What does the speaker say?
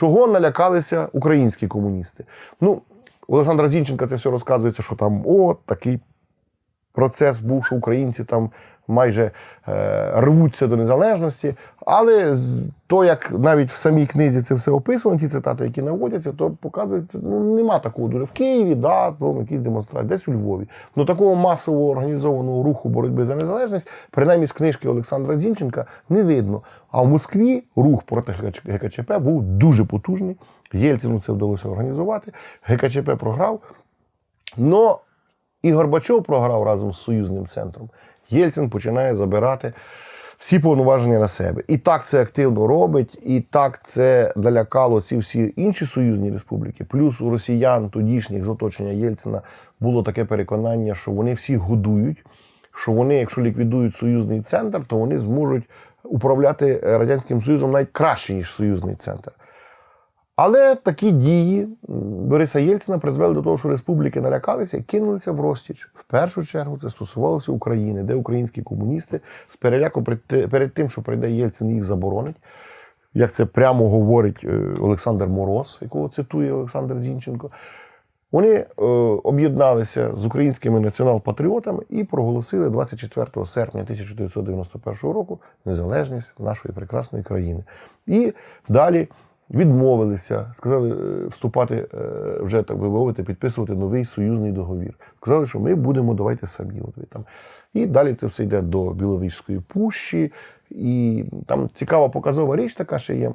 Чого налякалися українські комуністи? Ну, Олександра Зінченка це все розказується, що там о, такий процес був, що українці там майже е, рвуться до незалежності. Але то, як навіть в самій книзі це все описано, ті цитати, які наводяться, то показують, ну нема такого дуже. В Києві, да, ну, якісь демонстрації, десь у Львові. Ну такого масового організованого руху боротьби за незалежність, принаймні з книжки Олександра Зінченка, не видно. А в Москві рух проти ГКЧП був дуже потужний. Єльцину це вдалося організувати. ГКЧП програв. Но і Горбачов програв разом з союзним центром. Єльцин починає забирати всі повноваження на себе. І так це активно робить, і так це налякало ці всі інші союзні республіки. Плюс у росіян, тодішніх з оточення Єльцина, було таке переконання, що вони всіх годують, що вони, якщо ліквідують союзний центр, то вони зможуть управляти Радянським Союзом навіть краще, ніж союзний центр. Але такі дії Бориса Єльцина призвели до того, що республіки налякалися і кинулися в розтіч. В першу чергу це стосувалося України, де українські комуністи з переляку перед тим, що прийде Єльцин, їх заборонить. Як це прямо говорить е, Олександр Мороз, якого цитує Олександр Зінченко. Вони е, об'єдналися з українськими націонал-патріотами і проголосили 24 серпня 1991 року незалежність нашої прекрасної країни. І далі відмовилися, сказали е, вступати е, вже так би мовити, підписувати новий союзний договір. Сказали, що ми будемо давайте самі. От ви там. І далі це все йде до Біловіжської пущі. І там цікава показова річ така ще є.